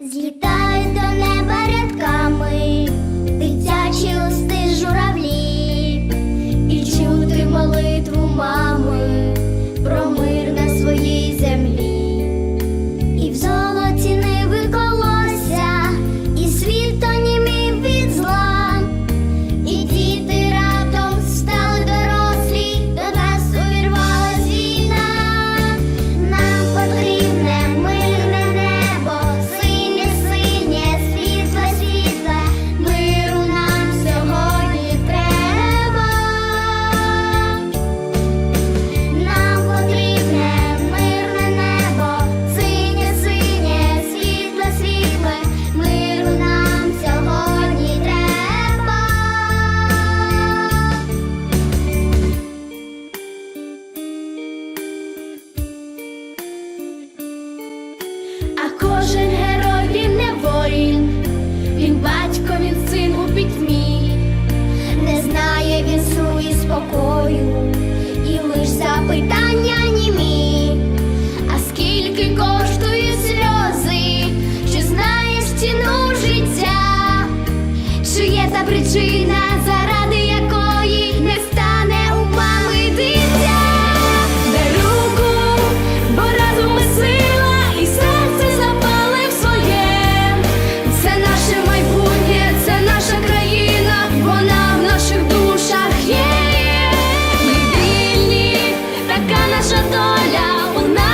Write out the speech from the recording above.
Злітають до неба рядками, наша доля. вона